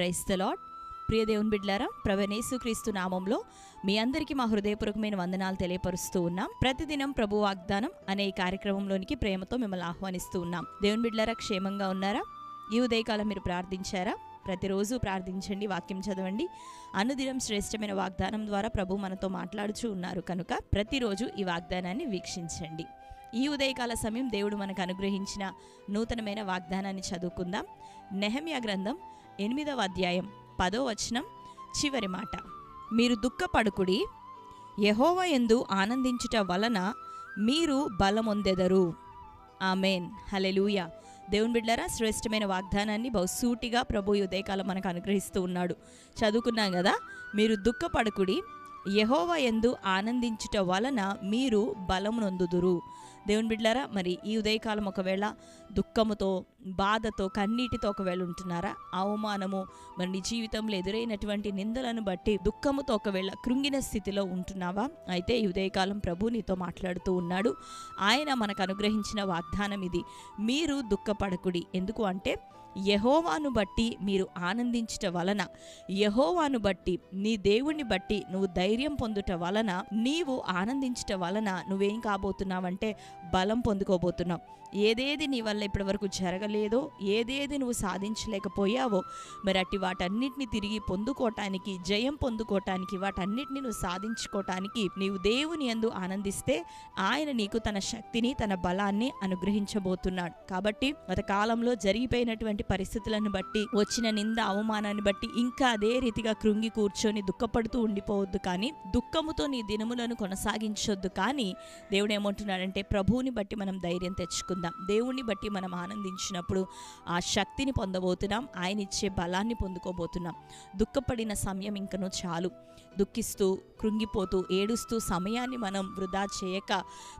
Price the lord ప్రియ దేవుని బిడ్లారా ప్రవణేసు క్రీస్తు నామంలో మీ అందరికీ మా హృదయపూర్వకమైన వందనాలు తెలియపరుస్తూ ఉన్నాం. ప్రతిదినం ప్రభు వాగ్దానం అనే ఈ కార్యక్రమంలోనికి ప్రేమతో మిమ్మల్ని ఆహ్వానిస్తూ ఉన్నాం. దేవుని బిడ్లారా క్షేమంగా ఉన్నారా? ఈ ఉదయకాలం మీరు ప్రార్థించారా? ప్రతిరోజు ప్రార్థించండి వాక్యం చదవండి. అనుదినం శ్రేష్టమైన వాగ్దానం ద్వారా ప్రభు మనతో మాట్లాడుచూ ఉన్నారు కనుక ప్రతిరోజు ఈ వాగ్దానాన్ని వీక్షించండి. ఈ ఉదయకాల సమయం దేవుడు మనకు అనుగ్రహించిన నూతనమైన వాగ్దానాన్ని చదువుకుందాం. నెహమియా గ్రంథం ఎనిమిదవ అధ్యాయం పదో వచనం చివరి మాట. మీరు దుఃఖపడుకుడి యహోవ ఎందు ఆనందించుట వలన మీరు బలమొందెదరు. ఆమెన్. హలెలూయ దేవుని బిడ్డరా శ్రేష్టమైన వాగ్దానాన్ని బహుసూటిగా ప్రభు ఉదయకాలం మనకు అనుగ్రహిస్తూ ఉన్నాడు. చదువుకున్నాం కదా? మీరు దుఃఖపడుకుడి యహోవ ఎందు ఆనందించుట వలన మీరు బలమునొందుదురు. దేవుని బిడ్డలారా మరి ఈ ఉదయకాలం ఒకవేళ దుఃఖముతో బాధతో కన్నీటితో ఒకవేళ ఉంటున్నారా? అవమానము మరి నీ జీవితంలో ఎదురైనటువంటి నిందలను బట్టి దుఃఖముతో ఒకవేళ కృంగిన స్థితిలో ఉంటున్నావా? అయితే ఈ ఉదయకాలం ప్రభు నీతో మాట్లాడుతూ ఉన్నాడు. ఆయన మనకు అనుగ్రహించిన వాగ్దానం ఇది. మీరు దుఃఖపడకుడి. ఎందుకు అంటే యహోవాను బట్టి మీరు ఆనందించుట వలన యహోవాను బట్టి నీ దేవుణ్ణి బట్టి నువ్వు ధైర్యం పొందుట వలన నీవు ఆనందించుట వలన నువ్వేం కాబోతున్నావంటే బలం పొందుకోబోతున్నావు. ఏదేది నీ వల్ల ఇప్పటి వరకు జరగలేదు ఏదేది నువ్వు సాధించలేకపోయావో మరి అట్టి వాటన్నిటిని తిరిగి పొందుకోవటానికి జయం పొందుకోవటానికి వాటన్నిటిని నువ్వు సాధించుకోవటానికి నీవు దేవుని ఎందు ఆనందిస్తే ఆయన నీకు తన శక్తిని తన బలాన్ని అనుగ్రహించబోతున్నాడు. కాబట్టి గత కాలంలో జరిగిపోయినటువంటి పరిస్థితులను బట్టి వచ్చిన నింద అవమానాన్ని బట్టి ఇంకా అదే రీతిగా కృంగి కూర్చొని దుఃఖపడుతూ ఉండిపోవద్దు కానీ దుఃఖముతో నీ దినములను కొనసాగించొద్దు కానీ దేవుడు ఏమంటున్నాడంటే ప్రభువుని బట్టి మనం ధైర్యం తెచ్చుకుందాం. దేవుణ్ణి బట్టి మనం ఆనందించినప్పుడు ఆ శక్తిని పొందబోతున్నాం ఆయన ఇచ్చే బలాన్ని పొందుకోబోతున్నాం. దుఃఖపడిన సమయం ఇంకను చాలు. దుఃఖిస్తూ కృంగిపోతూ ఏడుస్తూ సమయాన్ని మనం వృధా చేయక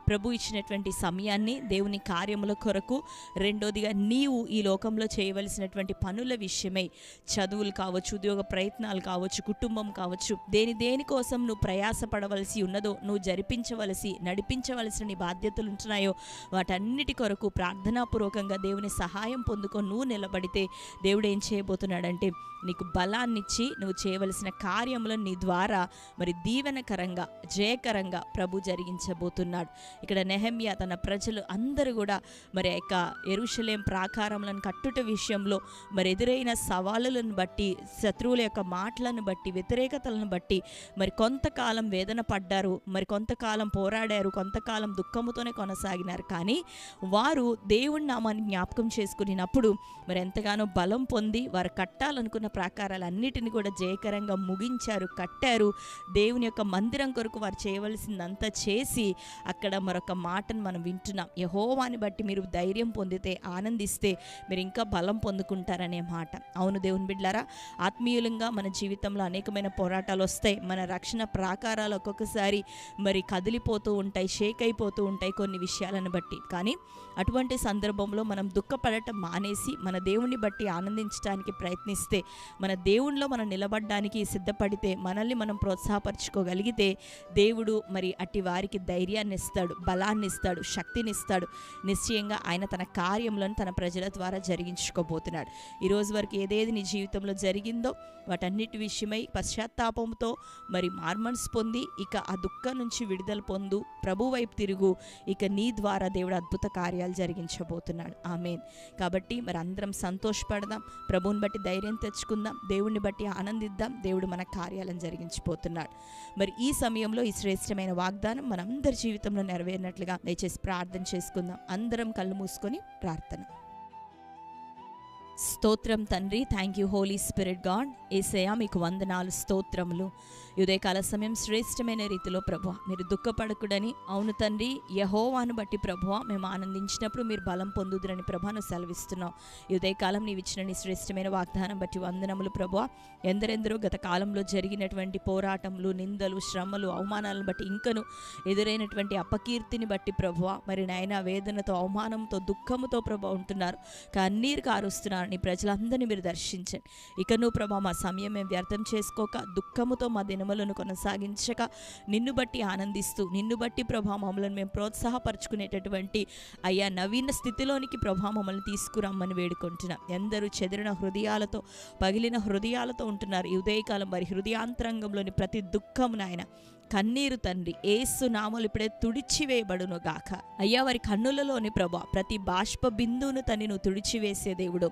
ప్రభు ఇచ్చినటువంటి సమయాన్ని దేవుని కార్యముల కొరకు రెండోదిగా నీవు ఈ లోకంలో చేయవలసినటువంటి పనుల విషయమై చదువులు కావచ్చు ఉద్యోగ ప్రయత్నాలు కావచ్చు కుటుంబం కావచ్చు దేని దేనికోసం నువ్వు ప్రయాసపడవలసి ఉన్నదో నువ్వు జరిపించవలసి నడిపించవలసిన నీ బాధ్యతలు ఉంటున్నాయో వాటన్నిటి కొరకు ప్రార్థనాపూర్వకంగా దేవుని సహాయం సహాయం పొందుకొని నువ్వు నిలబడితే దేవుడు ఏం చేయబోతున్నాడంటే నీకు బలాన్నిచ్చి నువ్వు చేయవలసిన కార్యములను నీ ద్వారా మరి దీవెనకరంగా జయకరంగా ప్రభు జరిగించబోతున్నాడు. ఇక్కడ నెహమ్య తన ప్రజలు అందరూ కూడా మరి యొక్క ఎరుషలేం ప్రాకారములను కట్టుట విషయంలో మరి ఎదురైన సవాళ్ళను బట్టి శత్రువుల యొక్క మాటలను బట్టి వ్యతిరేకతలను బట్టి మరి కొంతకాలం వేదన పడ్డారు మరి కొంతకాలం పోరాడారు కొంతకాలం దుఃఖముతోనే కొనసాగినారు. కానీ వారు దేవుడి నామాన్ని జ్ఞాపకం చేసి చేసుకున్నప్పుడు మరి ఎంతగానో బలం పొంది వారు కట్టాలనుకున్న ప్రాకారాలన్నిటిని కూడా జయకరంగా ముగించారు కట్టారు. దేవుని యొక్క మందిరం కొరకు వారు చేయవలసిందంతా చేసి అక్కడ మరొక మాటను మనం వింటున్నాం. యహోవాని బట్టి మీరు ధైర్యం పొందితే ఆనందిస్తే మీరు ఇంకా బలం పొందుకుంటారనే మాట. అవును దేవుని బిడ్లారా ఆత్మీయులంగా మన జీవితంలో అనేకమైన పోరాటాలు వస్తాయి. మన రక్షణ ప్రాకారాలు ఒక్కొక్కసారి మరి కదిలిపోతూ ఉంటాయి షేక్ అయిపోతూ ఉంటాయి కొన్ని విషయాలను బట్టి. కానీ అటువంటి సందర్భంలో మనం దుఃఖపడటం మానేసి మన దేవుణ్ణి బట్టి ఆనందించడానికి ప్రయత్నిస్తే మన దేవుణ్ణిలో మనం నిలబడడానికి సిద్ధపడితే మనల్ని మనం ప్రోత్సాహపరచుకోగలిగితే దేవుడు మరి అట్టి వారికి ధైర్యాన్ని ఇస్తాడు బలాన్ని ఇస్తాడు శక్తిని ఇస్తాడు నిశ్చయంగా ఆయన తన కార్యములను తన ప్రజల ద్వారా జరిగించుకోబోతున్నాడు. ఈరోజు వరకు ఏదేది నీ జీవితంలో జరిగిందో వాటన్నిటి విషయమై పశ్చాత్తాపంతో మరి మార్మన్స్ పొంది ఇక ఆ దుఃఖం నుంచి విడుదల పొందు ప్రభు వైపు తిరుగు ఇక నీ ద్వారా దేవుడు అద్భుత కార్యాలు జరిగించబోతున్నాడు. ఆమెన్. కాబట్టి మరి అందరం సంతోషపడదాం ప్రభువుని బట్టి ధైర్యం తెచ్చుకుందాం దేవుణ్ణి బట్టి ఆనందిద్దాం దేవుడు మన కార్యాలను జరిగించిపోతున్నాడు. మరి ఈ సమయంలో ఈ శ్రేష్టమైన వాగ్దానం మనందరి జీవితంలో నెరవేరినట్లుగా దయచేసి ప్రార్థన చేసుకుందాం. అందరం కళ్ళు మూసుకొని ప్రార్థన. స్తోత్రం తండ్రి. Thank you Holy Spirit God ఏసయా మీకు వందనాలు స్తోత్రములు. ఉదయకాల సమయం శ్రేష్టమైన రీతిలో ప్రభు మీరు దుఃఖపడకుడని. అవును తండ్రి యహోవాను బట్టి ప్రభు మేము ఆనందించినప్పుడు మీరు బలం పొందుదురని ప్రభాను సెలవిస్తున్నాం యుదయకాలం ఉదయకాలం నీవు ఇచ్చిన నీ శ్రేష్టమైన వాగ్దానం బట్టి వందనములు ప్రభు ఎందరెందరో గత కాలంలో జరిగినటువంటి పోరాటములు నిందలు శ్రమలు అవమానాలను బట్టి ఇంకను ఎదురైనటువంటి అపకీర్తిని బట్టి ప్రభు మరి నాయన వేదనతో అవమానంతో దుఃఖముతో ప్రభు ఉంటున్నారు. కన్నీరు కారుస్తున్నారు నీ ప్రజలందరినీ మీరు దర్శించండి. ఇక నువ్వు ప్రభా మా సమయం మేము వ్యర్థం చేసుకోక దుఃఖముతో మా దినములను కొనసాగించక నిన్ను బట్టి ఆనందిస్తూ నిన్ను బట్టి ప్రభా మమ్మల్ని మేము ప్రోత్సాహపరచుకునేటటువంటి అయ్యా నవీన స్థితిలోనికి ప్రభా మమ్మల్ని తీసుకురమ్మని వేడుకుంటున్నాం. ఎందరూ చెదిరిన హృదయాలతో పగిలిన హృదయాలతో ఉంటున్నారు. ఈ ఉదయకాలం వారి హృదయాంతరంగంలోని ప్రతి దుఃఖం నాయన కన్నీరు తండ్రి ఏసు నామలు ఇప్పుడే తుడిచివేయబడును గాక. అయ్యా వారి కన్నులలోని ప్రభా ప్రతి బాష్ప బిందువును తన్ని నువ్వు తుడిచివేసే దేవుడు.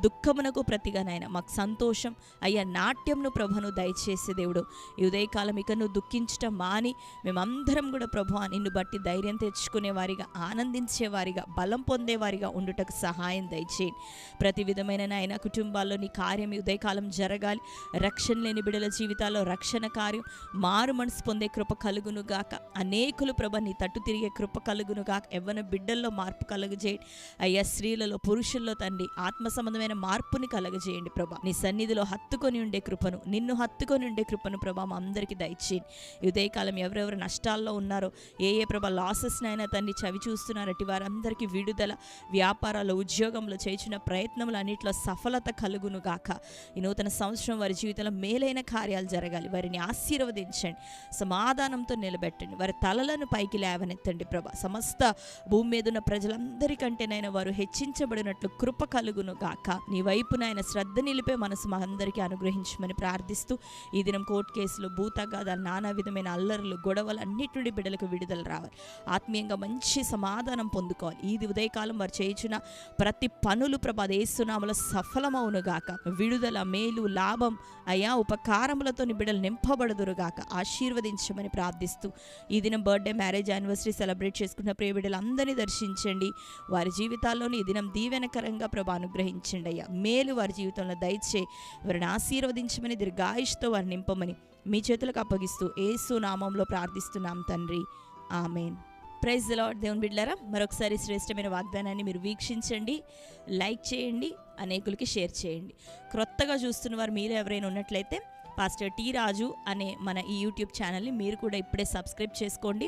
దుఃఖమునకు ప్రతిగా నాయన మాకు సంతోషం. అయ్యా నాట్యంను ప్రభను దయచేసే దేవుడు. ఈ ఉదయకాలం ఇక నువ్వు దుఃఖించటం మాని మేమందరం కూడా ప్రభు నిన్ను బట్టి ధైర్యం తెచ్చుకునే వారిగా ఆనందించే వారిగా బలం పొందేవారిగా ఉండుటకు సహాయం దయచేయండి ప్రతి విధమైన నాయన కుటుంబాల్లో నీ కార్యం ఈ ఉదయకాలం జరగాలి. రక్షణ లేని బిడల జీవితాల్లో రక్షణ కార్యం. మారు మనసు పొందే కృప కలుగునుగాక అనేకులు ప్రభ నీ తట్టు తిరిగే కృప కలుగును గాక. ఎవరి బిడ్డల్లో మార్పు కలుగజేయండి అయ్యా స్త్రీలలో పురుషుల్లో తండ్రి ఆత్మ సంబంధమైన మార్పుని కలగజేయండి ప్రభా. నీ సన్నిధిలో హత్తుకొని ఉండే కృపను నిన్ను హత్తుకొని ఉండే కృపను ప్రభా మా అందరికీ దయచేయండి. ఉదయకాలం ఎవరెవరు నష్టాల్లో ఉన్నారో ఏ ఏ ప్రభా లాసెస్నైనా తండ్రి చవి చూస్తున్నారటి వారందరికీ విడుదల వ్యాపారాలు ఉద్యోగంలో చేసిన ప్రయత్నములు అన్నింటిలో సఫలత కలుగును గాక. ఈ నూతన సంవత్సరం వారి జీవితంలో మేలైన కార్యాలు జరగాలి. వారిని ఆశీర్వదించండి. సమాధానంతో నిలబెట్టండి. వారి తలలను పైకి లేవనెత్తండి ప్రభా. సమస్త భూమి మీద ఉన్న ప్రజలందరికంటేనైనా వారు హెచ్చించబడినట్లు కృప కలుగును గాక. నీ వైపు నాయన శ్రద్ధ నిలిపే మనసు మా అందరికీ అనుగ్రహించమని ప్రార్థిస్తూ ఈ దినం కోర్టు కేసులు భూతగాదాలు నానా విధమైన అల్లర్లు గొడవలు అన్నిటి నుండి బిడ్డలకు విడుదల రావాలి. ఆత్మీయంగా మంచి సమాధానం పొందుకోవాలి. ఇది ఉదయకాలం వారు చేయించిన ప్రతి పనులు ప్రభా సఫలమవును గాక. విడుదల మేలు లాభం అయా ఉపకారములతో నీ బిడ్డలు నింపబడదురుగాక ఆశీర్వదించమని ప్రార్థిస్తూ ఈ దినం బర్త్డే మ్యారేజ్ యానివర్సరీ సెలబ్రేట్ చేసుకున్న ప్రియబిడ్డలందరినీ దర్శించండి. వారి జీవితాల్లోని ఈ దినం దీవెనకరంగా ప్రభా అనుగ్రహించండి అయ్యా. మేలు వారి జీవితంలో దయచే వారిని ఆశీర్వదించమని దీర్ఘాయుష్తో వారిని నింపమని మీ చేతులకు అప్పగిస్తూ ఏసు నామంలో ప్రార్థిస్తున్నాం తండ్రి. ఆమెన్. ప్రైజ్ లాడ్ దేవుని బిడ్డలారా మరొకసారి శ్రేష్టమైన వాగ్దానాన్ని మీరు వీక్షించండి లైక్ చేయండి అనేకులకి షేర్ చేయండి. క్రొత్తగా చూస్తున్న వారు మీరు ఎవరైనా ఉన్నట్లయితే పాస్టర్ టీ రాజు అనే మన ఈ యూట్యూబ్ ఛానల్ని మీరు కూడా ఇప్పుడే సబ్స్క్రైబ్ చేసుకోండి.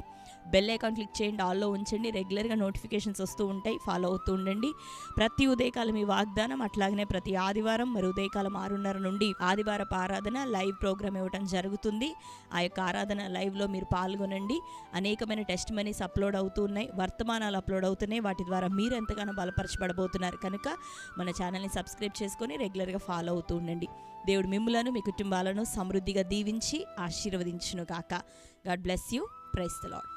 బెల్ ఐకాన్ క్లిక్ చేయండి ఆల్లో ఉంచండి. రెగ్యులర్గా నోటిఫికేషన్స్ వస్తూ ఉంటాయి ఫాలో అవుతూ ఉండండి. ప్రతి ఉదయకాలం ఈ వాగ్దానం అట్లాగనే ప్రతి ఆదివారం మరి ఉదయకాలం ఆరున్నర నుండి ఆదివారపు ఆరాధన లైవ్ ప్రోగ్రామ్ ఇవ్వడం జరుగుతుంది. ఆ యొక్క ఆరాధన లైవ్లో మీరు పాల్గొనండి. అనేకమైన టెస్ట్ మనీస్ అప్లోడ్ అవుతూ ఉన్నాయి వర్తమానాలు అప్లోడ్ అవుతున్నాయి. వాటి ద్వారా మీరు ఎంతగానో బలపరచబడబోతున్నారు. కనుక మన ఛానల్ని సబ్స్క్రైబ్ చేసుకొని రెగ్యులర్గా ఫాలో అవుతూ ఉండండి. దేవుడు మిమ్ములను మీ కుటుంబాలను సమృద్ధిగా దీవించి ఆశీర్వదించును గాక God bless you. Praise the Lord